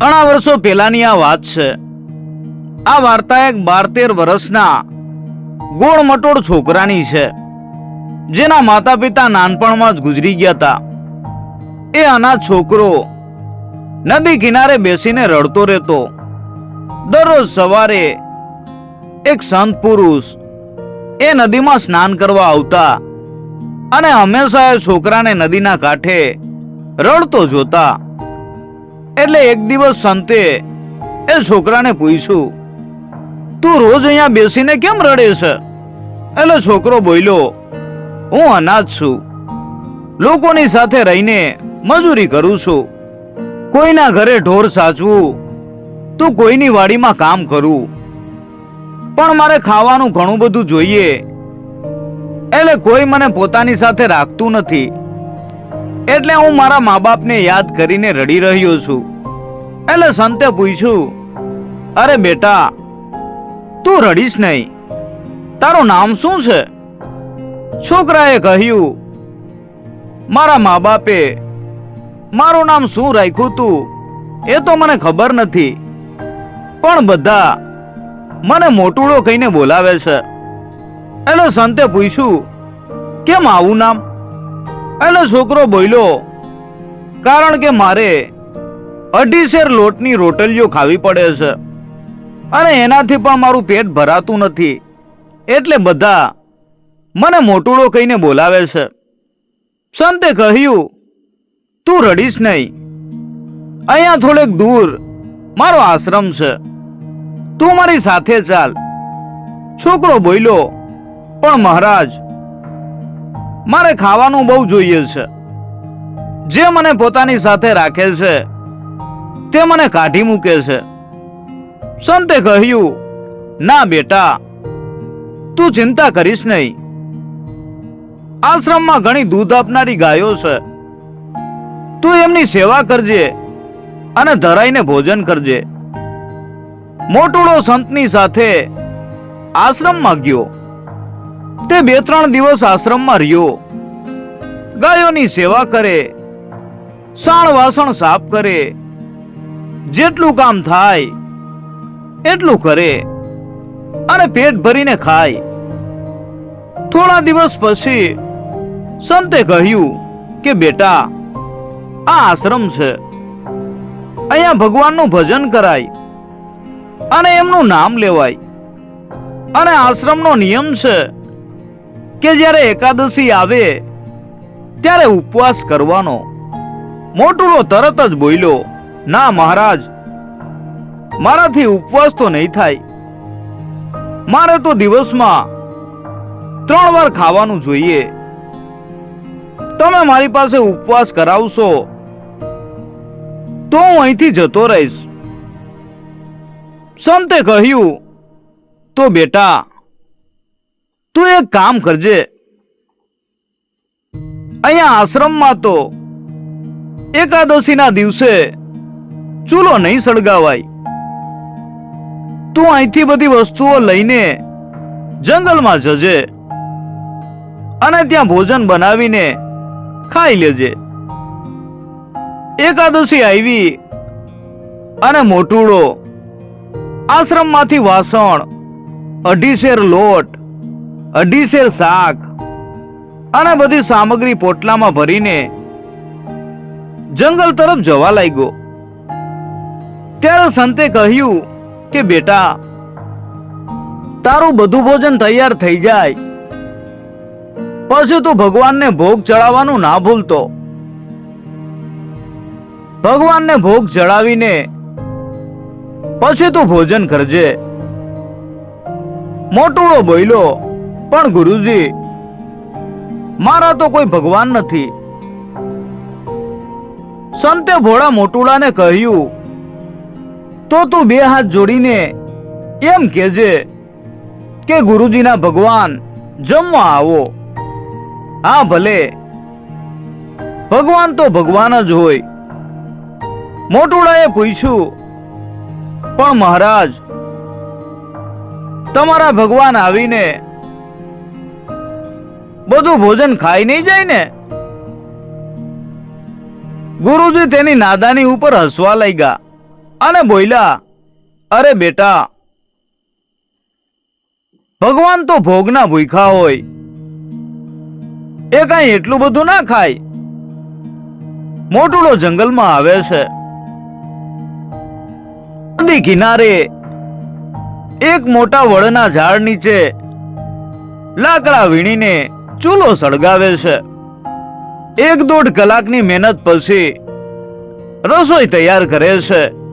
ઘણા વર્ષો પહેલાની આ વાત છે. આ વાર્તા એક બાર તેર વર્ષના ગોળ મટોળ છોકરાની છે, જેના માતા પિતા નાનપણમાં જ ગુજરી ગયા હતા. એ અનાથ છોકરો નદી કિનારે બેસીને રડતો રહેતો. દરરોજ સવારે એક સંત પુરુષ એ નદીમાં સ્નાન કરવા આવતા અને હંમેશા એ છોકરાને નદીના કાંઠે રડતો જોતા. એટલે એક દિવસ સંતે એ છોકરાને પૂછ્યું, તું રોજ અહીંયા બેસીને કેમ રડે છે? એટલે છોકરો બોલ્યો, હું અનાથ છું. લોકોની સાથે રહીને મજૂરી કરું છું. કોઈના ઘરે ઢોર સાચવું, તું કોઈની વાડીમાં કામ કરું. પણ મારે ખાવાનું ઘણું બધું જોઈએ. એટલે કોઈ મને પોતાની સાથે રાખતું નથી. એટલે હું મારા મા બાપને યાદ કરીને રડી રહ્યો છું. એટલે સંતે પૂછ્યું, અરે બેટા, તું રડીશ નહીં. તારું નામ શું છે? છોકરાએ કહ્યું, મારા મા બાપે મારું નામ શું રાખ્યું તું, એ તો મને ખબર નથી. પણ બધા મને મોટુડો કહીને બોલાવે છે. એટલે સંતે પૂછ્યું, કેમ આવું નામ? એટલે છોકરો બોલ્યો, કારણ કે મારે અઢી શેર લોટની રોટલીઓ ખાવી પડે છે. અને એનાથી પણ મારું પેટ ભરાતું નથી. એટલે બધા મને મોટુડો કહીને બોલાવે છે. સંતે કહ્યું, તું રડીશ નહીં. અહીંયા થોડેક દૂર મારો આશ્રમ છે. તું મારી સાથે ચાલ. છોકરો બોલ્યો, પણ મહારાજ, મારે ખાવાનું બહુ જોઈએ છે. જે મને પોતાની સાથે રાખે છે તે મને કાઢી મૂકે છે. સંતે કહ્યું, ના બેટા, તું ચિંતા કરીશ નહીં. આશ્રમમાં ઘણી દૂધ આપનારી ગાયો છે. તું એમની સેવા કરજે અને ધરાઈને ભોજન કરજે. મોટુડો સંતની સાથે આશ્રમમાં ગયો. તે બે ત્રણ દિવસ આશ્રમમાં રહ્યો. ગાયોની સેવા કરે સાણ વાસણ સાફ કરે જેટલું કામ થાય, એટલું કરે અને પેટ ભરીને ખાય. થોડા દિવસ પછી સંતે કહ્યું કે, બેટા, આ આશ્રમ છે. અહીંયા ભગવાનનું ભજન કરાય અને એમનું નામ લેવાય. અને આશ્રમનો નિયમ છે કે, જ્યારે એકાદશી આવે, ત્યારે ઉપવાસ કરવાનો. મોટુલો તરત જ બોલ્યો ના મહારાજ, મારાથી ઉપવાસ તો નહીં થાય. મારે તો દિવસમાં ત્રણ વાર ખાવાનું જોઈએ. તમે મારી પાસે ઉપવાસ કરાવશો, તો હું અહીંથી જતો રહીશ. સંતે કહ્યું, તો બેટા, તું એક કામ કરજે. અહીંયા આશ્રમમાં તો એકાદશીના દિવસે ચૂલો નહીં સળગાવાય. તું અહીંથી બધી વસ્તુઓ લઈને જંગલમાં જજે અને ત્યાં ભોજન બનાવીને ખાઈ લેજે. એકાદશી આવી અને મોટુડો આશ્રમમાંથી વાસણ અઢી શેર લોટ અઢી શેર શાક અને બધી સામગ્રી પોટલામાં ભરીને જંગલ તરફ જવા લાગ્યો. ત્યારે સંતે કહ્યું કે, બેટા, તારું બધું ભોજન તૈયાર થઈ જાય. પછી તું ભગવાનને ભોગ ચડાવવાનું ના ભૂલતો. ભગવાનને ભોગ ચડાવીને પછી તું ભોજન કરજે. મોટુડો બોલ્યો, પણ ગુરુજી, મારા તો કોઈ ભગવાન નથી. સંતે ભોળા મોટુડાને કહ્યું તો તું બે હાથ જોડીને એમ કેજે કે ગુરુજીના ભગવાન જમવા આવો. હા, ભલે. ભગવાન તો ભગવાન જ હોય. મોટુડાએ પૂછ્યું, પણ મહારાજ, તમારા ભગવાન આવીને બધું ભોજન ખાઈ નહીં જાય ને? ગુરુજી તેની નાદાની ઉપર હસવા લાગ્યા. અને બોલ્યા અરે બેટા, ભગવાન તો ભોગના ભૂખા હોય. એ કઈ એટલું બધું ના ખાય. મોટુડો જંગલમાં આવે છે. નદી કિનારે એક મોટા વડના ઝાડ નીચે લાકડા વીણીને ચૂલો સળગાવે છે. એક દોઢ કલાકની મહેનત પછી રસોઈ તૈયાર કરે છે.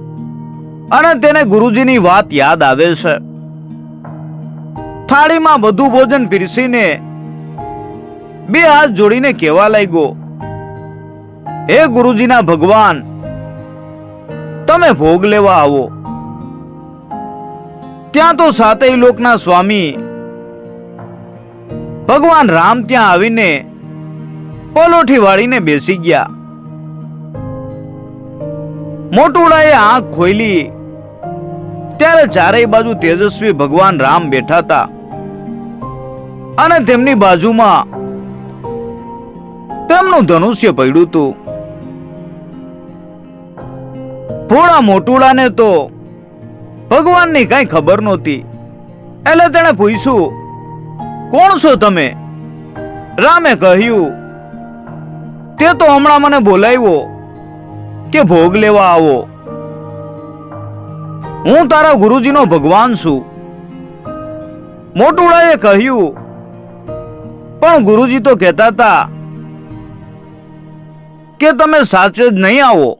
અને તેને ગુરુજીની વાત યાદ આવે છે. થાળીમાં બધું ભોજન પીરસીને બે હાથ જોડીને કહેવા લાગ્યો, હે ગુરુજીના ભગવાન, તમે ભોગ લેવા આવો. ત્યાં તો સાતેય લોકના સ્વામી ભગવાન રામ ત્યાં આવીને પલોઠી વાળીને બેસી ગયા. મોટુડાએ આંખ ખોલી ત્યારે ચારેય બાજુ તેજસ્વી ભગવાન રામ બેઠા હતા. અને તેમની બાજુમાં તેમનું ધનુષ્ય પડ્યું હતું. ભોળા મોટુડાને તો ભગવાનની કઈ ખબર નહોતી. એટલે તેણે પૂછ્યું, કોણ છો તમે? રામે કહ્યું, તે તો હમણાં મને બોલાવ્યો કે ભોગ લેવા આવો. હું તારા ગુરુજીનો ભગવાન છું. મોટુડાએ કહ્યું, પણ ગુરુજી તો કહેતા હતા કે તમે સાચે જ નહીં આવો.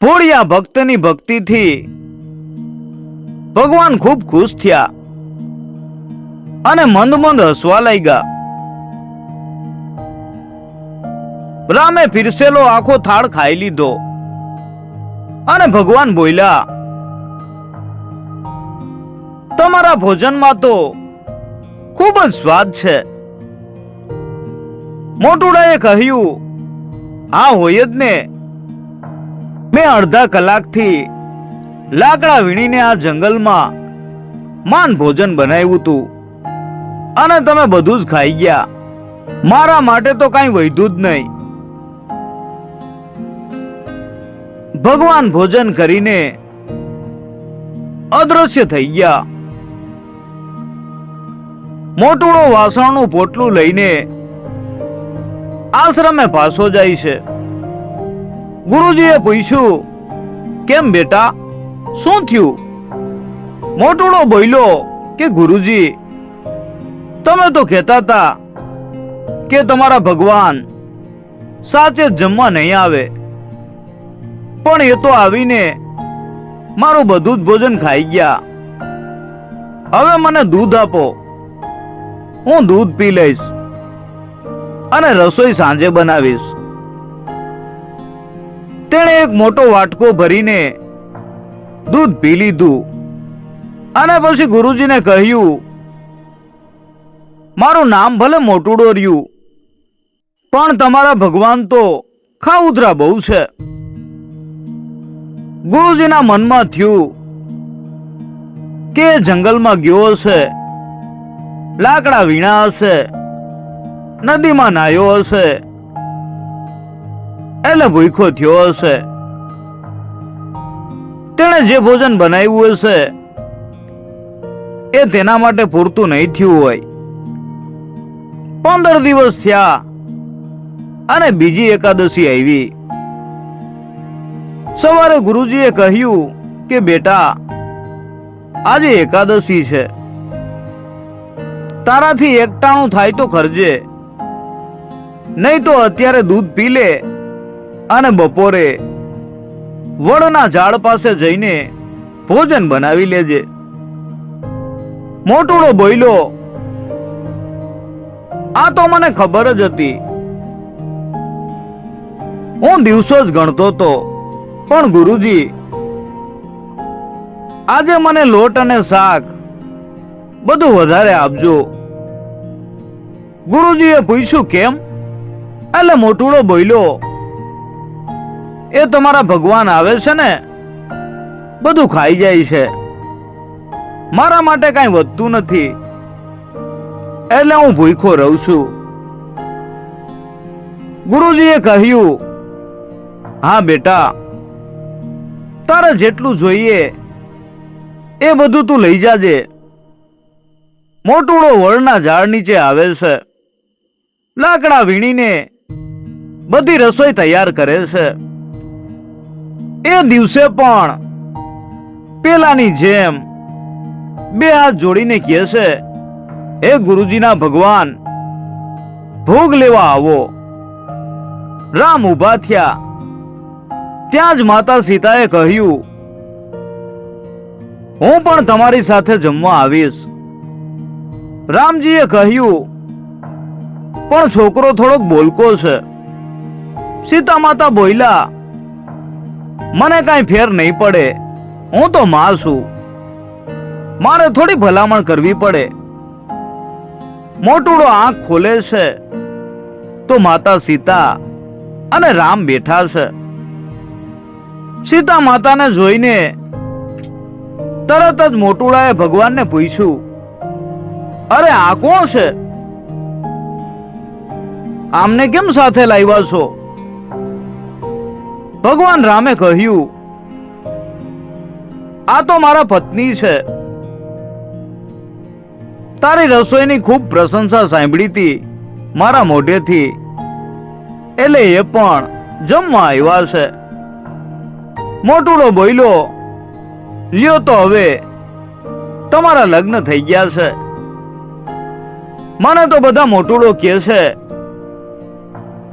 ભોળિયા ભક્તની ભક્તિથી ભગવાન ખૂબ ખુશ થયા અને મંદ મંદ હસવા લાગ્યા. રામે ફિરસેલો આખો થાળ ખાઈ લીધો. અને ભગવાન બોલ્યા, તમારા ભોજનમાં તો ખૂબ જ સ્વાદ છે. મોટુડાએ કહ્યું હા હોય જ ને. મેં અડધા કલાકથી લાકડા વીણીને આ જંગલમાં માન ભોજન બનાવ્યું હતું અને તમે બધું જ ખાઈ ગયા. મારા માટે તો કાંઈ વૈધું જ નહીં. ભગવાન ભોજન કરીને અદ્રશ્ય થઈ ગયા. મોટુડો વાસણનું પોટલું લઈને આશ્રમે પાછો જાય છે. ગુરુજીએ પૂછ્યું, કેમ બેટા, શું થયું? મોટુડો બોલ્યો કે, ગુરુજી, તમે તો કહેતા હતા કે તમારા ભગવાન સાચે જમવા નહીં આવે. પણ એ તો આવીને મારું બધું જ ભોજન ખાઈ ગયા. હવે મને દૂધ આપો. હું દૂધ પી લઈશ અને રસોઈ સાંજે બનાવીશ. તેણે એક મોટો વાટકો ભરીને દૂધ પી લીધું અને પછી ગુરુજીને કહ્યું, મારું નામ ભલે મોટું ડોર્યું, પણ તમારા ભગવાન તો ખાઉધરા બહુ છે. ગુરુજીના મનમાં થયું કે જંગલમાં ગયો હશે, લાકડા વીણા હશે, નદીમાં નાયો હશે, એટલે ભૂખો થયો હશે. તેણે જે ભોજન બનાવ્યું હશે, એ તેના માટે પૂરતું નહીં થયું હોય. પંદર દિવસ થયા અને બીજી એકાદશી આવી. સવારે ગુરુજીએ કહ્યું કે, બેટા, આજે એકાદશી છે. તારાથી એકટાણું થાય તો ખરજે. નહીં તો અત્યારે દૂધ પી લે અને બપોરે વડના ઝાડ પાસે જઈને ભોજન બનાવી લેજે. મોટુડો બોલ્યો, આ તો મને ખબર જ હતી. હું દિવસો જ ગણતો તો પણ ગુરુજી, આજે મને લોટ અને શાક બધું વધારે આપજો. ગુરુજીએ પૂછ્યું, કેમ? એટલે મોટુડો બોલ્યો, એ તમારા ભગવાન આવે છે ને, બધું ખાઈ જાય છે. મારા માટે કાંઈ વધતું નથી. એટલે હું ભૂખો રહું છું. ગુરુજીએ કહ્યું, હા બેટા તારે જેટલું જોઈએ. એ બધું તું લઈ જાજે. મોટુડો વળના ઝાડ નીચે આવે છે. લાકડા વીણીને બધી રસોઈ તૈયાર કરે છે. એ દિવસે પણ પેલાની જેમ બે હાથ જોડીને કહે છે, હે ગુરુજીના ભગવાન, ભોગ લેવા આવો. રામ ઊભા થયા. ત્યાં જ માતા સીતાએ કહ્યું, હું પણ તમારી સાથે જમવા આવીશ. રામજીએ કહ્યું, પણ છોકરો થોડોક બોલકો છે. સીતા માતા બોલ્યા, મને કાંઈ ફેર નહીં પડે, હું તો માં છું. મારે થોડી ભલામણ કરવી પડે. મોટુડો આંખ ખોલે છે, તો માતા સીતા અને રામ બેઠા છે. સીતા માતાને જોઈને તરત જ મોટુડાએ ભગવાનને પૂછ્યું, અરે, આ કોણ છે? આમને કેમ સાથે લાવ્યા છો? ભગવાન રામે કહ્યું, આ તો મારા પત્ની છે. તારી રસોઈની ખૂબ પ્રશંસા સાંભળી હતી મારા મોઢેથી. એટલે એ પણ જમવા આવ્યા છે. મોટુડો બોલ્યો લ્યો તો હવે. તમારા લગ્ન થઈ ગયા છે. મને તો બધા મોટુડો કે છે.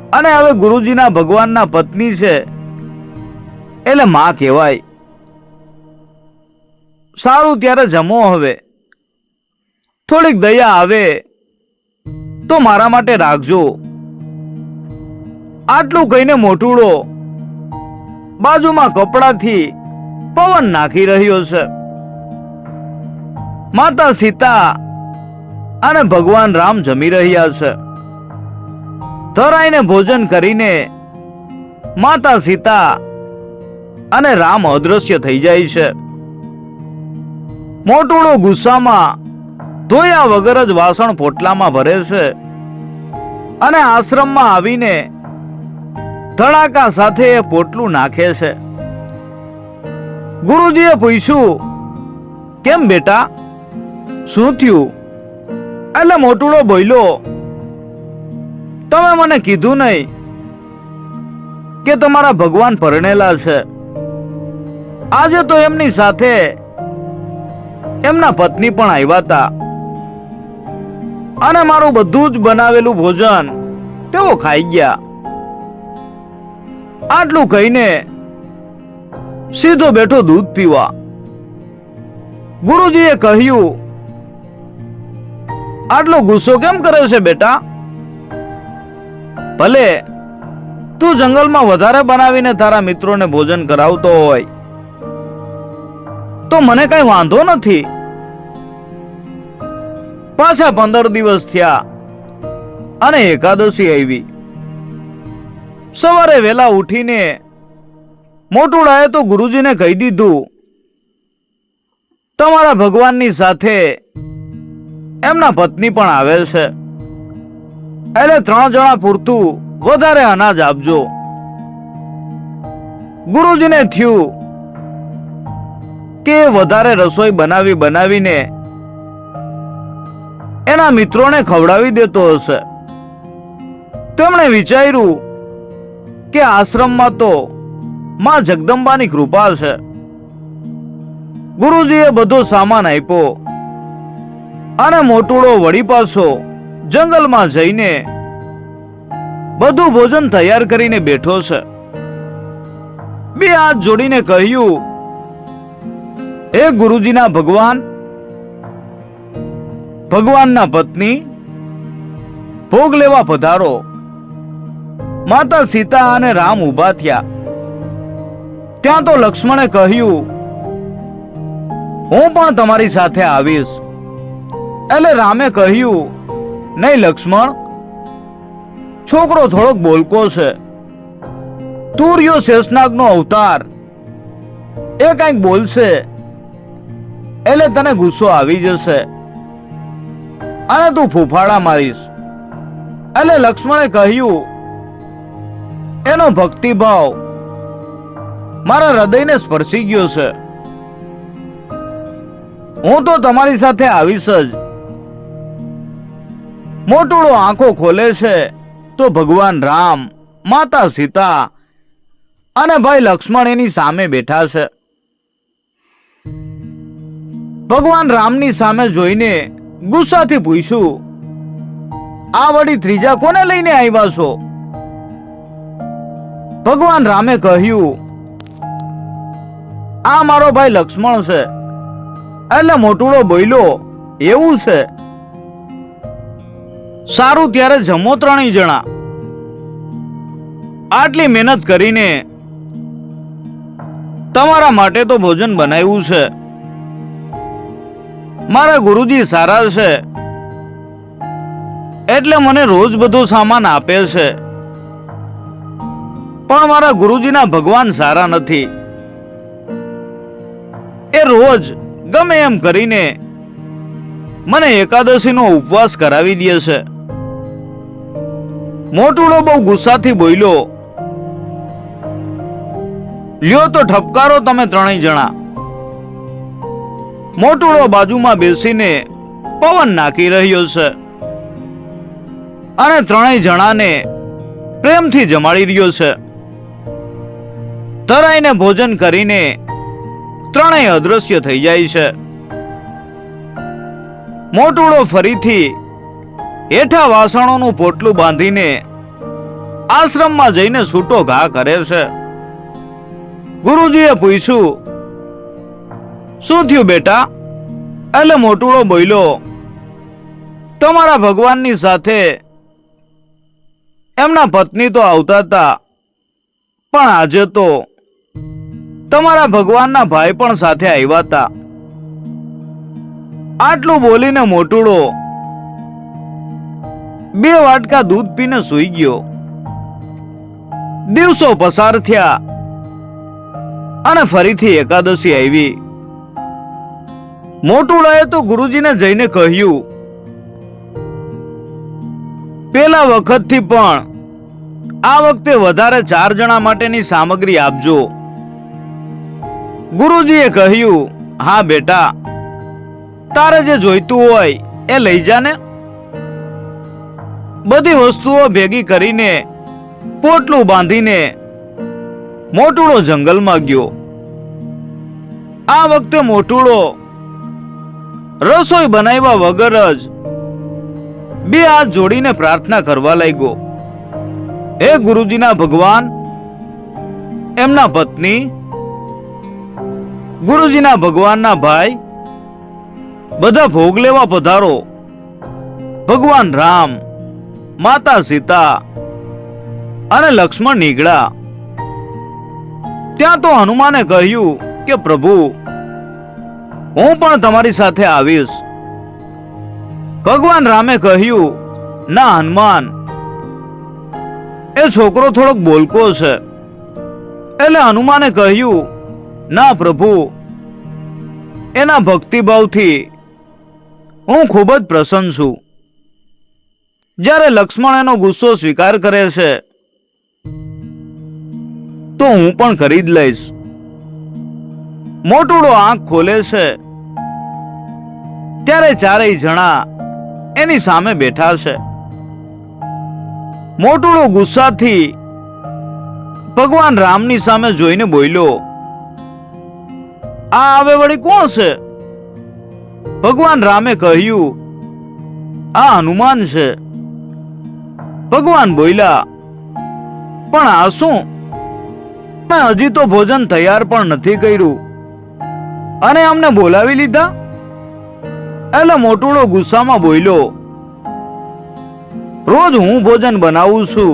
અને હવે ગુરુજીના ભગવાનના પત્ની છે. એટલે માં કહેવાય. સારું ત્યારે જમો હવે. થોડીક દયા આવે તો મારા માટે રાખજો. આટલું કહીને મોટુડો બાજુમાં કપડાથી પવન નાખી રહ્યો છે. માતા સીતા અને ભગવાન રામ જમી રહ્યા છે. ધરાઈને ભોજન કરીને માતા સીતા અને રામ અદૃશ્ય થઈ જાય છે. મોટુડો ગુસ્સામાં ધોયા વગર જ વાસણ પોટલામાં ભરે છે. અને આશ્રમમાં આવીને ધડાકા સાથે એ પોટલું નાખે છે. ગુરુજીએ પૂછ્યું, કેમ બેટા? શું થયું? એટલે મોટુડો બોલ્યો, તમે મને કીધું નહીં કે તમારા ભગવાન પરણેલા છે. આજે તો એમની સાથે એમના પત્ની પણ આવ્યા હતા. અને મારું બધું જ બનાવેલું ભોજન તેઓ ખાઈ ગયા. આટલું કહીને સીધો બેઠો દૂધ પીવા. ગુરુજીએ કહ્યું, આટલો ગુસ્સો કેમ કરે છે બેટા? ભલે તું જંગલમાં વધારે બનાવીને તારા મિત્રોને ભોજન કરાવતો હોય, તો મને કઈ વાંધો નથી. પાછા પંદર દિવસ થયા અને એકાદશી આવી. સવારે વેલા ઉઠીને મોટુડાએ તો ગુરુજીને કહી દીધું, તમારા ભગવાનની સાથે એમના પત્ની પણ આવે છે. એટલે ત્રણ જણા પૂરતું વધારે અનાજ આપજો. ગુરુજીને થયું કે વધારે રસોઈ બનાવી બનાવીને એના મિત્રોને ખવડાવી દેતો હશે. તેમણે વિચાર્યું કે આશ્રમમાં તો માં જગદંબાની કૃપા છે. ગુરુજીએ બધો સામાન આપ્યો અને મોટુડો વળી પાછો જંગલમાં જઈને બધું ભોજન તૈયાર કરીને બેઠો છે. બે હાથ જોડીને કહ્યું, હે ગુરુજીના ભગવાન, ભગવાનના પત્ની, ભોગ લેવા પધારો. માતા સીતા અને રામ ઊભા થયા. ત્યાં તો લક્ષ્મણે કહ્યું, હું પણ તમારી સાથે આવીશ. એટલે રામે કહ્યું, નહીં લક્ષ્મણ, છોકરો થોડોક બોલકો છે. તુર્યો શેષનાગનો અવતાર. એ કંઈક બોલશે. એટલે તને ગુસ્સો આવી જશે. અને તું ફૂફાડા મારીશ. એટલે લક્ષ્મણે કહ્યું એનો ભક્તિભાવ મારા હૃદયને સ્પર્શી ગયો છે. હું તો તમારી સાથે આવીશ જ. મોટુડો આંખો ખોલે છે તો ભગવાન રામ, માતા સીતા અને ભાઈ લક્ષ્મણ એની સામે બેઠા છે. ભગવાન રામની સામે જોઈને ગુસ્સાથી પૂછ્યું, આ વળી ત્રીજા કોને લઈને આવ્યા છો? ભગવાન રામે કહ્યું, આ મારો ભાઈ લક્ષ્મણ છે. એટલે મોટુડો બોલ્યો, એવું છે. સારું ત્યારે જમો ત્રણેય જણા. આટલી મહેનત કરીને તમારા માટે તો ભોજન બનાવ્યું છે. મારા ગુરુજી સારા છે. એટલે મને રોજ બધો સામાન આપે છે. પણ મારા ગુરુજીના ભગવાન સારા નથી. એ રોજ ગમે એમ કરીને મને એકાદશીનો ઉપવાસ કરાવી દે છે. મોટુડો બહુ ગુસ્સાથી બોલ્યો, લ્યો તો ઠપકારો તમે ત્રણેય જણા. મોટુડો બાજુમાં બેસીને પવન નાખી રહ્યો છે. અને ત્રણેય જણાને પ્રેમથી જમાડી રહ્યો છે. તરાઈને ભોજન કરીને ત્રણેય અદ્રશ્ય થઈ જાય છે. મોટુડો ફરીથી હેઠા વાસણોનું પોટલું બાંધીને આશ્રમમાં જઈને છૂટો ઘા કરે છે. ગુરુજીએ પૂછ્યું, શું થયું બેટા? એટલે મોટુડો બોલ્યો, તમારા ભગવાનની સાથે એમના પત્ની તો આવતા હતા, પણ આજે તો તમારા ભગવાનના ભાઈ પણ સાથે આવ્યા હતા. આટલું બોલીને મોટુડો બે વાટકા દૂધ પીને સૂઈ ગયો. દિવસો પસાર થયા અને ફરીથી એકાદશી આવી. મોટુડાએ તો ગુરુજીને જઈને કહ્યું પેલા વખતથી પણ આ વખતે વધારે ચાર જણા માટેની સામગ્રી આપજો. ગુરુજીએ કહ્યું, હા બેટા, તારે જે જોઈતું હોય એ લઈ જા ને. બધી વસ્તુઓ ભેગી કરીને પોટલું બાંધીને મોટુડો જંગલમાં ગયો. આ વખતે મોટુડો રસોઈ બનાવ્યા વગર જ બે હાથ જોડીને પ્રાર્થના કરવા લાગ્યો. હે ગુરુજીના ભગવાન, એમના પત્ની ગુરુજીના ભગવાનના ભાઈ, બધા ભોગ લેવા પધારો. ભગવાન રામ, માતા સીતા અને લક્ષ્મણ નીકળ્યા ત્યાં તો હનુમાને કહ્યું કે, પ્રભુ, હું પણ તમારી સાથે આવીશ. ભગવાન રામે કહ્યું, ના હનુમાન, એ છોકરો થોડોક બોલકો છે. એટલે હનુમાને કહ્યું ના પ્રભુ. એના ભક્તિભાવથી હું ખૂબ જ પ્રસન્ન છું. જ્યારે લક્ષ્મણ એનો ગુસ્સો સ્વીકાર કરે છે, તો હું પણ ખરીદ લઈશ. મોટુડો આંખ ખોલે છે, ત્યારે ચારેય જણા એની સામે બેઠા છે. મોટુડો ગુસ્સાથી ભગવાન રામની સામે જોઈને બોલ્યો આ આવે વળી કોણ છે? ભગવાન રામે કહ્યું, આ હનુમાન છે. ભગવાન બોલ્યા, પણ આ શું? મેં હજી તો ભોજન તૈયાર પણ નથી કર્યું. અને અમને બોલાવી લીધા? એટલે મોટુડો ગુસ્સામાં બોલ્યો, રોજ હું ભોજન બનાવું છું.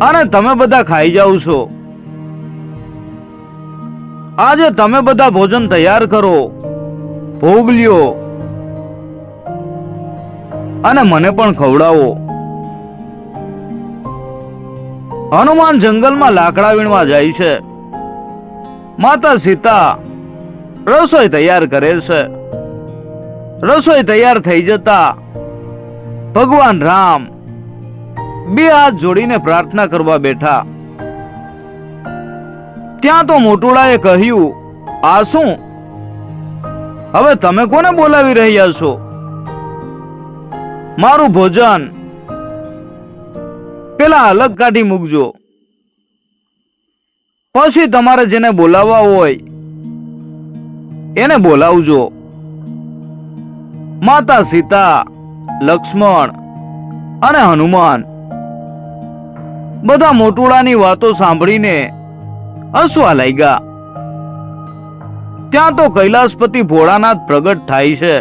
અને તમે બધા ખાઈ જાઓ છો. આજે તમે બધા ભોજન તૈયાર કરો. ભોગ લ્યો. અને મને પણ ખવડાવો. હનુમાન જંગલમાં લાકડા વીણવા જાય છે. માતા સીતા રસોઈ તૈયાર કરે છે. રસોઈ તૈયાર થઈ જતા ભગવાન રામ બે હાથ જોડીને પ્રાર્થના કરવા બેઠા. ત્યાં તો મોટોળાએ કહ્યું, આ શું? હવે તમે કોને બોલાવી રહ્યા છો? મારું ભોજન. પેલા અલગ કાઢી મૂકજો. પછી તમારે જેને બોલાવવા હોય, એને બોલાવજો. માતા સીતા, લક્ષ્મણ અને હનુમાન. બધા મોટુડાની વાતો સાંભળીને હસવા લાગ્યા ત્યાં તો કૈલાસપતિ ભોળાનાથ પ્રગટ થાય છે.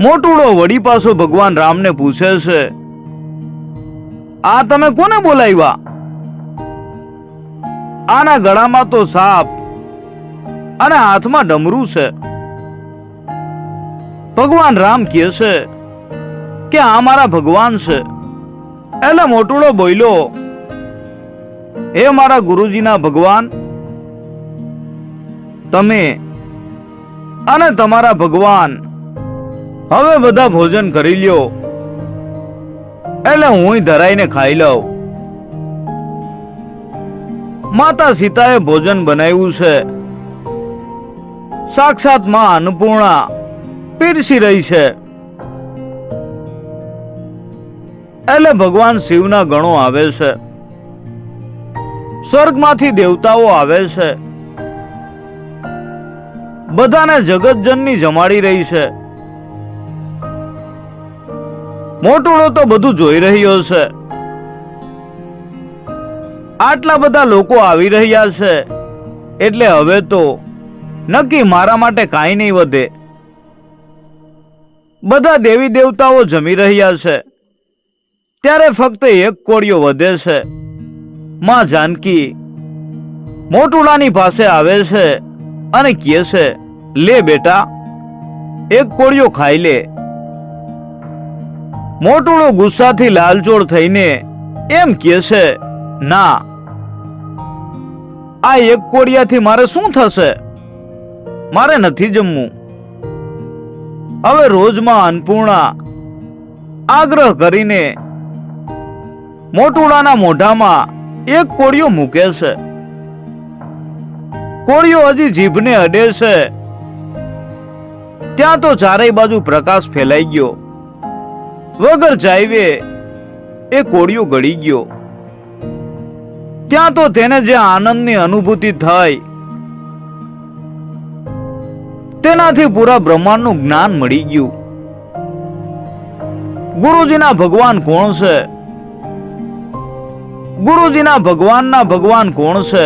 મોટુડો વડી પાછો ભગવાન રામને પૂછે છે, આ તમે કોને બોલાવ્યા? આના ગળામાં તો સાપ અને હાથમાં ડમરું છે. ભગવાન રામ કહે છે કે, આ મારા ભગવાન છે. એટલે મોટુડો બોલ્યો હે મારા ગુરુજીના ભગવાન, તમે અને તમારા ભગવાન હવે બધા ભોજન કરી લ્યો, એટલે હું ધરાઈને ખાઈ લઉં. માતા સીતાએ ભોજન બનાવ્યું છે. સાક્ષાતમાં અન્નપૂર્ણા પીરસી રહી છે. એટલે ભગવાન શિવના ગણો આવે છે. સ્વર્ગમાંથી દેવતાઓ આવે છે. બધાને જગતજનની જમાડી રહી છે. મોટુડો તો બધું જોઈ રહ્યો છે. આટલા બધા લોકો આવી રહ્યા છે. એટલે હવે તો નક્કી મારા માટે કાંઈ નહીં વધે. બધા દેવી દેવતાઓ જમી રહ્યા છે. ત્યારે ફક્ત એક કોળિયો વધે છે. માં જાનકી મોટુડાની પાસે આવે છે અને કહે છે, લે બેટા, એક કોળિયો ખાઈ લે. મોટુડો ગુસ્સાથી લાલચોળ થઈને એમ કહે છે, ના, આ એક કોળિયાથી મારે શું થશે? મારે નથી જમવું. હવે રોજમાં અન્નપૂર્ણા આગ્રહ કરીને મોટુડાના મોઢામાં એક કોળિયો મૂકે છે. કોળિયો હજી જીભને અડે છે. ત્યાં તો ચારેય બાજુ પ્રકાશ ફેલાઈ ગયો. વગર ચાઈવે એ કોળિયો ગળી ગયો. ત્યાં તો તેને જે આનંદની અનુભૂતિ થઈ તેનાથી પૂરા બ્રહ્માંડનું જ્ઞાન મળી ગયું. ગુરુજીના ભગવાન કોણ છે? ગુરુજીના ભગવાનના ભગવાન કોણ છે?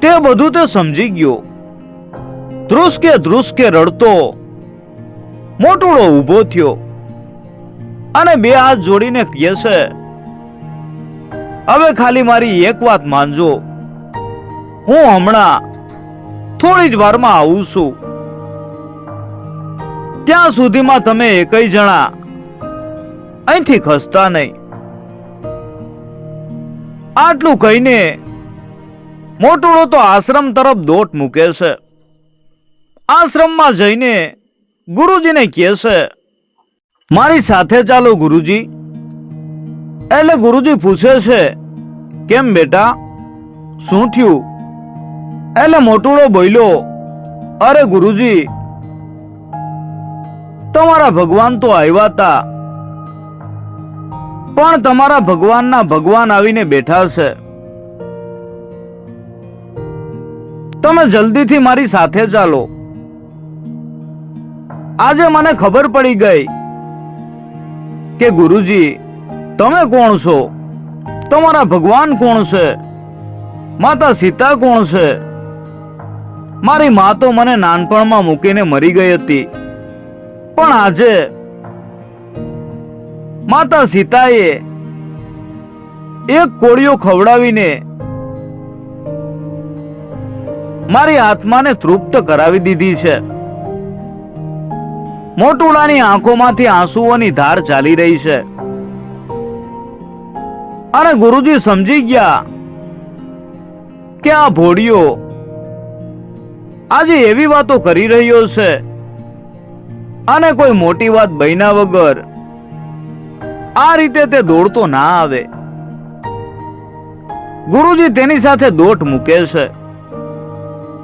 તે બધું તે સમજી ગયો. ધ્રુસકે ધ્રુસકે રડતો, મોટુડો ઊભો થયો અને બે હાથ જોડીને કહે છે, હવે ખાલી મારી એક વાત માનજો. હું હમણાં થોડી જ વારમાં આવું છું. ત્યાં સુધીમાં તમે એકય જણા અહીંથી ખસતા નહીં. આટલું કહીને મોટુડો તો આશ્રમ તરફ દોટ મૂકે છે. આશ્રમમાં જઈને ગુરુજીને કહે છે, મારી સાથે ચાલો ગુરુજી. એટલે ગુરુજી પૂછે છે, કેમ બેટા? શું થયું? એટલે મોટુડો બોલ્યો, અરે ગુરુજી, તમારા ભગવાન તો આવ્યા હતા પણ તમારા ભગવાનના ભગવાન આવીને બેઠા છે. તમે જલ્દીથી મારી સાથે ચાલો. આજે મને ખબર પડી ગઈ કે ગુરુજી, તમે કોણ છો? તમારા ભગવાન કોણ છે? માતા સીતા કોણ છે? મારી મા તો મને નાનપણમાં મૂકીને મરી ગઈ હતી. પણ આજે માતા સીતાએ એક કોળિયો ખવડાવીને મારી આત્માને તૃપ્ત કરાવી દીધી છે. મોટુડાની આંખોમાંથી આંસુઓની ધાર ચાલી રહી છે. અને ગુરુજી સમજી ગયા કે આ ભોડિયો આજે એવી વાતો કરી રહ્યો છે. અને કોઈ મોટી વાત બન્યા વગર આ રીતે તે દોડતો ના આવે. ગુરુજી તેની સાથે દોટ મૂકે છે.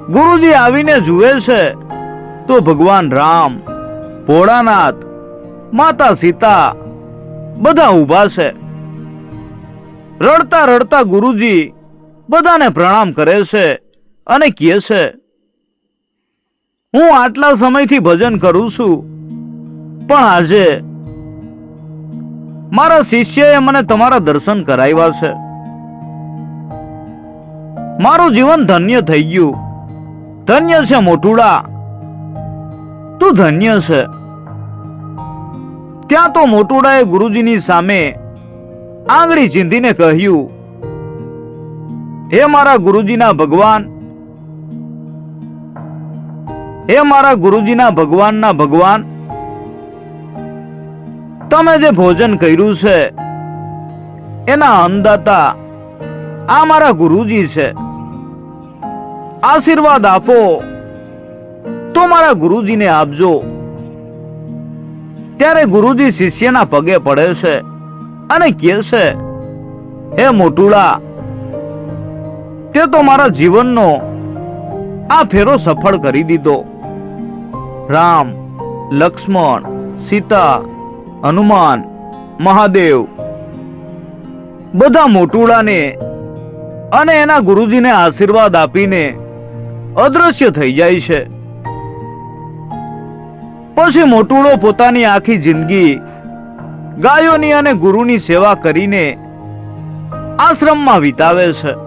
ગુરુજી આવીને જુએ છે, તો ભગવાન રામ, ભોળાનાથ, માતા સીતા બધા ઊભા છે. રડતા રડતા ગુરુજી બધાને પ્રણામ કરે છે અને કહે છે, હું આટલા સમયથી ભજન કરું છું, પણ આજે મારા શિષ્યએ મને તમારા દર્શન કરાવ્યા છે. મારું જીવન ધન્ય થઈ ગયું. ધન્ય છે મોટુડા. તું ધન્ય છે. ત્યાં તો મોટુડાએ ગુરુજીની સામે આંગળી ચીંધીને કહ્યું, હે મારા ગુરુજીના ભગવાન, હે મારા ગુરુજીના ભગવાનના ભગવાન તમે જે ભોજન કર્યું છે, એના અન્નદાતા આ મારા ગુરુજી છે. આશીર્વાદ આપો, તો મારા ગુરુજીને આપજો. ત્યારે ગુરુજી શિષ્યના પગે પડે છે અને કહે છે, હે મોટુડા, તે તો મારા જીવનનો આ ફેરો સફળ કરી દીધો. રામ, લક્ષ્મણ, સીતા હનુમાન, મહાદેવ. બધા મોટુડાને અને એના ગુરુજીને આશીર્વાદ આપીને અદ્રશ્ય થઈ જાય છે. પછી મોટુડો પોતાની આખી જિંદગી ગાયોની અને ગુરુની સેવા કરીને આશ્રમમાં વિતાવે છે.